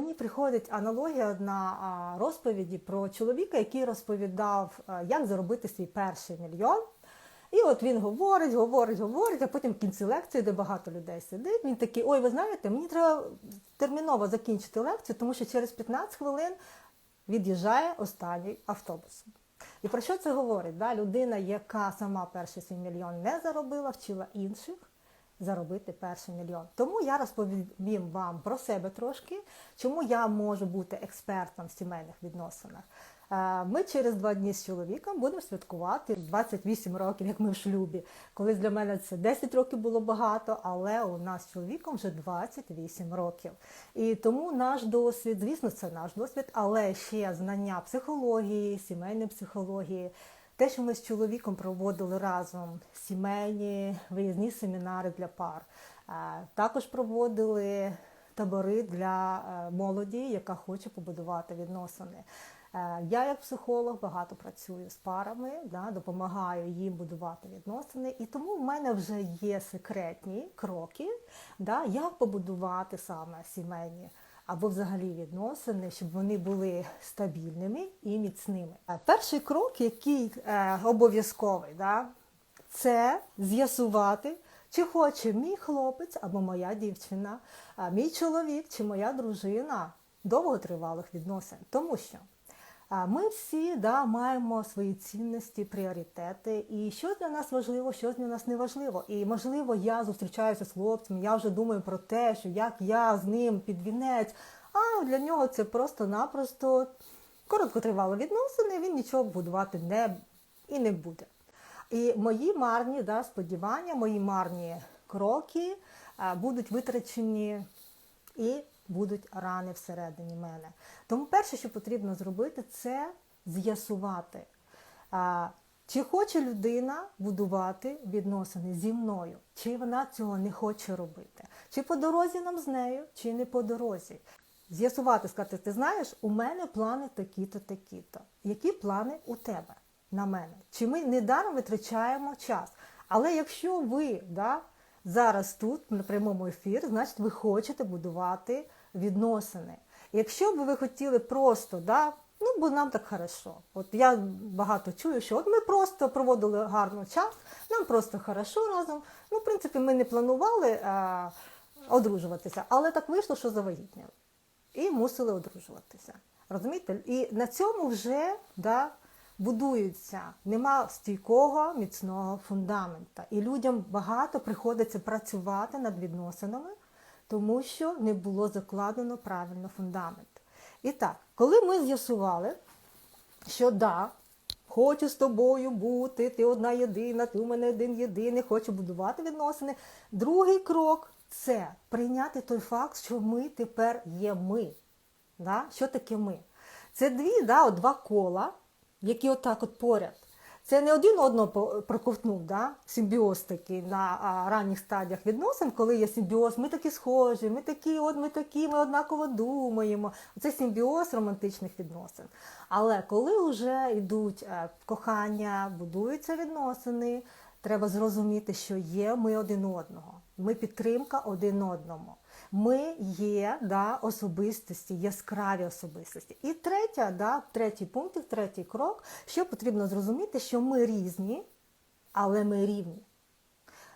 мені приходить аналогія одна а, розповіді про чоловіка, який розповідав, як заробити свій перший мільйон. І от він говорить, говорить, говорить, а потім в кінці лекції, де багато людей сидить, він такий: ой, ви знаєте, мені треба терміново закінчити лекцію, тому що через 15 хвилин від'їжджає останній автобус. І про що це говорить? Да? Людина, яка сама перший свій мільйон не заробила, вчила інших заробити перший мільйон. Тому я розповім вам про себе трошки, чому я можу бути експертом в сімейних відносинах. Е, Ми через два дні з чоловіком будемо святкувати 28 років, як ми в шлюбі. Колись для мене це 10 років було багато, але у нас з чоловіком вже 28 років. І тому наш досвід, звісно, це наш досвід, але ще знання психології, сімейної психології. Те, що ми з чоловіком проводили разом сімейні виїзні семінари для пар, Е, також проводили табори для е, молоді, яка хоче побудувати відносини. Е, Я, як психолог, багато працюю з парами, да, допомагаю їм будувати відносини, і тому в мене вже є секретні кроки, да, як побудувати саме сімейні або взагалі відносини, щоб вони були стабільними і міцними. Е, Перший крок, який е, обов'язковий, да, це з'ясувати, чи хоче мій хлопець або моя дівчина, а мій чоловік чи моя дружина довготривалих відносин. Тому що ми всі да, маємо свої цінності, пріоритети, і що для нас важливо, що для нас не важливо. І можливо, я зустрічаюся з хлопцем, я вже думаю про те, що як я з ним під вінець, а для нього це просто-напросто короткотривалі відносини, він нічого будувати не і не буде. І мої марні да, сподівання, мої марні кроки будуть витрачені і будуть рани всередині мене. Тому перше, що потрібно зробити, це з'ясувати, чи хоче людина будувати відносини зі мною, чи вона цього не хоче робити, чи по дорозі нам з нею, чи не по дорозі. З'ясувати, сказати, ти знаєш, у мене плани такі-то, такі-то. Які плани у тебе на мене? Чи ми недаром витрачаємо час? Але якщо ви да, зараз тут, на прямому ефірі, значить ви хочете будувати відносини. Якщо б ви хотіли просто, да, ну бо нам так хорошо. От я багато чую, що от ми просто проводили гарний час, нам просто хорошо разом. Ну, в принципі, ми не планували а, одружуватися, але так вийшло, що завагітніли. І мусили одружуватися. Розумієте? І на цьому вже да, будується, нема стійкого, міцного фундамента. І людям багато приходиться працювати над відносинами, тому що не було закладено правильно фундамент. І так, коли ми з'ясували, що да, хочу з тобою бути, ти одна єдина, ти у мене один єдиний, хочу будувати відносини. Другий крок це прийняти той факт, що ми тепер є ми. Да? Що таке ми? Це дві, да, от два кола, які отак от поряд. Це не один одного проковтнув, да? симбіоз такий на ранніх стадіях відносин, коли є симбіоз, ми такі схожі, ми такі, от ми такі, ми однаково думаємо. Це симбіоз романтичних відносин. Але коли вже йдуть е, кохання, будуються відносини, треба зрозуміти, що є ми один одного. Ми підтримка один одному. Ми є да, особистості, яскраві особистості. І третя, да, третій пункт, третій крок, що потрібно зрозуміти, що ми різні, але ми рівні.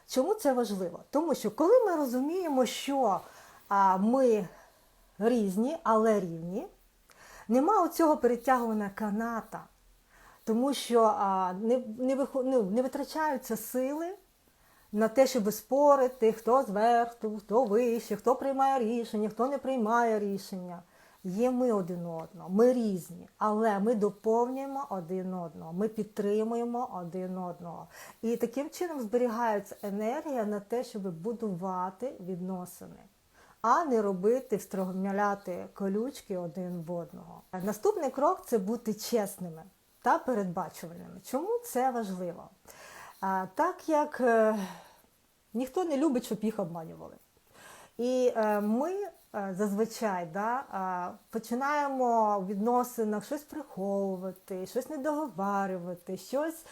Чому це важливо? Тому що коли ми розуміємо, що а, ми різні, але рівні, нема оцього перетягування каната, тому що а, не, не, вихо- ну, не витрачаються сили на те, щоб спорити, хто зверху, хто вище, хто приймає рішення, хто не приймає рішення. Є ми один одного, ми різні, але ми доповнюємо один одного, ми підтримуємо один одного. І таким чином зберігається енергія на те, щоб будувати відносини, а не робити, встромляти колючки один в одного. Наступний крок це бути чесними та передбачувальними. Чому це важливо? Так як е, ніхто не любить, щоб їх обманювали. І е, ми е, зазвичай да, починаємо в відносинах щось приховувати, щось не договарювати, щось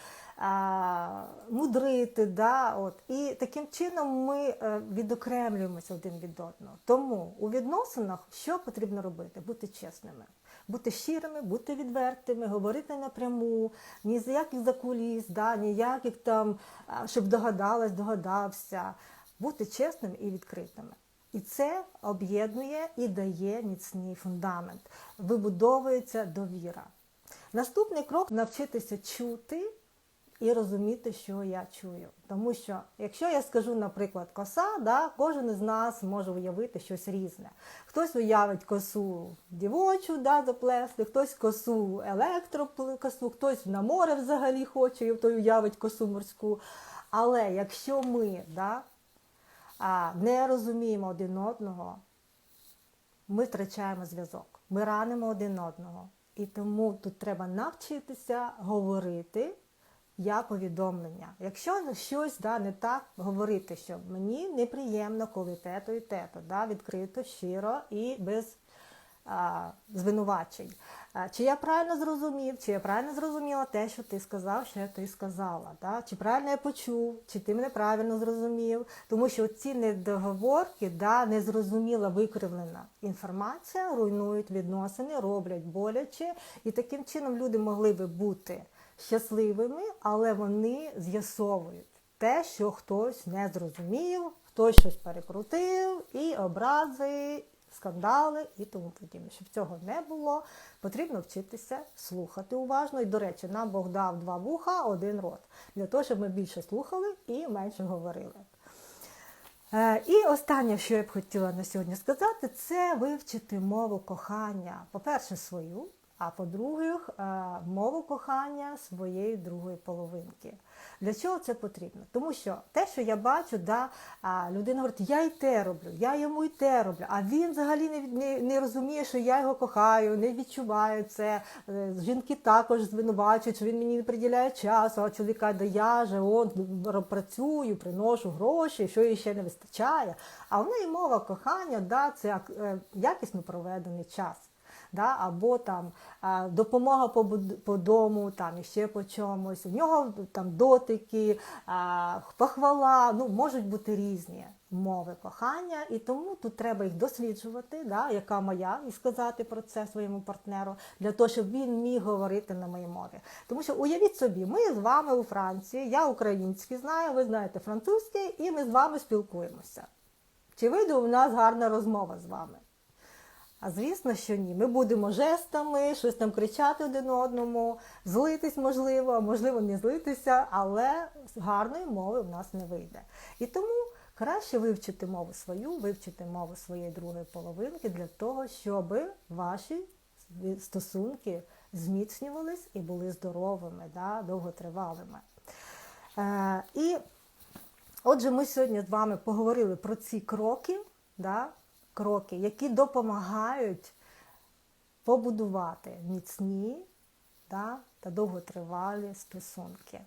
мудрити. Да, от. І таким чином ми відокремлюємося один від одного. Тому у відносинах що потрібно робити? Бути чесними. Бути щирими, бути відвертими, говорити напряму, ні з яких закуліс, да, ніяких там, щоб догадалась, догадався. Бути чесними і відкритими. І це об'єднує і дає міцний фундамент. Вибудовується довіра. Наступний крок навчитися чути і розуміти, що я чую. Тому що, якщо я скажу, наприклад, коса, да, кожен із нас може уявити щось різне. Хтось уявить косу дівочу, да, заплести, хтось косу електрокосу, хтось на море взагалі хоче, і той уявить косу морську. Але якщо ми да, не розуміємо один одного, ми втрачаємо зв'язок, ми ранимо один одного. І тому тут треба навчитися говорити я повідомлення. Якщо щось да, не так, говорити, що мені неприємно, коли тето і тето, да, відкрито, щиро і без а, звинувачень. А, чи я правильно зрозумів, чи я правильно зрозуміла те, що ти сказав, що ти сказала, да? чи правильно я почув, чи ти мене правильно зрозумів. Тому що ці недоговорки, да, незрозуміла викривлена інформація руйнують відносини, роблять боляче, і таким чином люди могли би бути щасливими, але вони з'ясовують те, що хтось не зрозумів, хтось щось перекрутив, і образи, скандали і тому подібне. Щоб цього не було, потрібно вчитися слухати уважно. І, до речі, нам Бог дав два вуха, один рот, для того, щоб ми більше слухали і менше говорили. Е, І останнє, що я б хотіла на сьогодні сказати, це вивчити мову кохання. По-перше, свою, а по-друге, мову кохання своєї другої половинки. Для чого це потрібно? Тому що те, що я бачу, да, людина говорить, я і те роблю, я йому і те роблю, а він взагалі не, не, не розуміє, що я його кохаю, не відчуваю це. Е, Жінки також звинувачують, що він мені не приділяє часу, а чоловік каже, да я же он працюю, приношу гроші, що їй ще не вистачає. А в неї мова кохання, да, це е, якісно проведений час да, або там допомога по, по дому, там ще по чомусь. У нього там дотики, похвала, ну можуть бути різні мови кохання, і тому тут треба їх досліджувати, да, яка моя, і сказати про це своєму партнеру, для того, щоб він міг говорити на моїй мові. Тому що уявіть собі, ми з вами у Франції, я український знаю, ви знаєте французький, і ми з вами спілкуємося. Чи вийде у нас гарна розмова з вами? А звісно, що ні. Ми будемо жестами, щось там кричати один одному, злитись можливо, а можливо не злитися, але гарної мови в нас не вийде. І тому краще вивчити мову свою, вивчити мову своєї другої половинки для того, щоб ваші стосунки зміцнювались і були здоровими, да, довготривалими. Е, і отже, ми сьогодні з вами поговорили про ці кроки. Да, кроки, які допомагають побудувати міцні да, та довготривалі стосунки.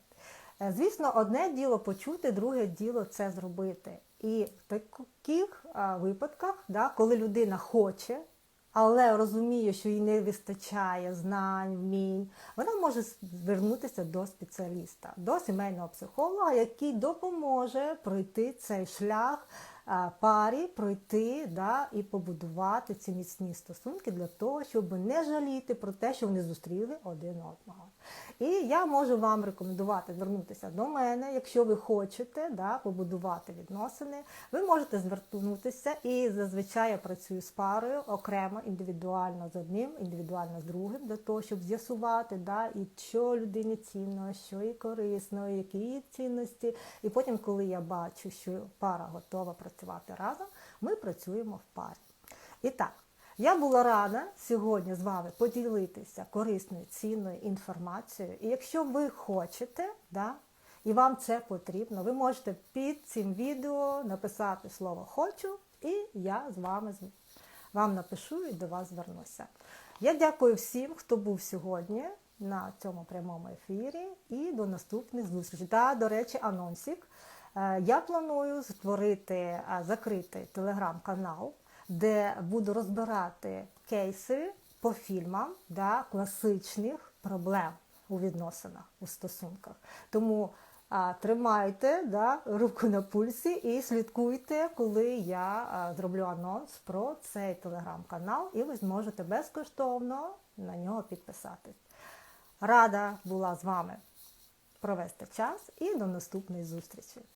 Е, Звісно, одне діло почути, друге діло це зробити. І в таких випадках, да, коли людина хоче, але розуміє, що їй не вистачає знань, вмінь, вона може звернутися до спеціаліста, до сімейного психолога, який допоможе пройти цей шлях парі, пройти да, і побудувати ці міцні стосунки для того, щоб не жаліти про те, що вони зустріли один одного. І я можу вам рекомендувати звернутися до мене, якщо ви хочете да, побудувати відносини. Ви можете звернутися, і зазвичай я працюю з парою окремо, індивідуально з одним, індивідуально з другим, для того, щоб з'ясувати, да, і що людині цінно, що їй корисно, які її цінності. І потім, коли я бачу, що пара готова працювати разом, ми працюємо в парі. І так. Я була рада сьогодні з вами поділитися корисною цінною інформацією. І якщо ви хочете, да, і вам це потрібно, ви можете під цим відео написати слово хочу, і я з вами вам напишу і до вас звернуся. Я дякую всім, хто був сьогодні на цьому прямому ефірі, і до наступних зустрічей. Та, до речі, анонсик. Е, Я планую створити е, закритий телеграм-канал де буду розбирати кейси по фільмам да, класичних проблем у відносинах, у стосунках. Тому а, тримайте да, руку на пульсі і слідкуйте, коли я а, зроблю анонс про цей телеграм-канал, і ви зможете безкоштовно на нього підписатись. Рада була з вами провести час і до наступної зустрічі.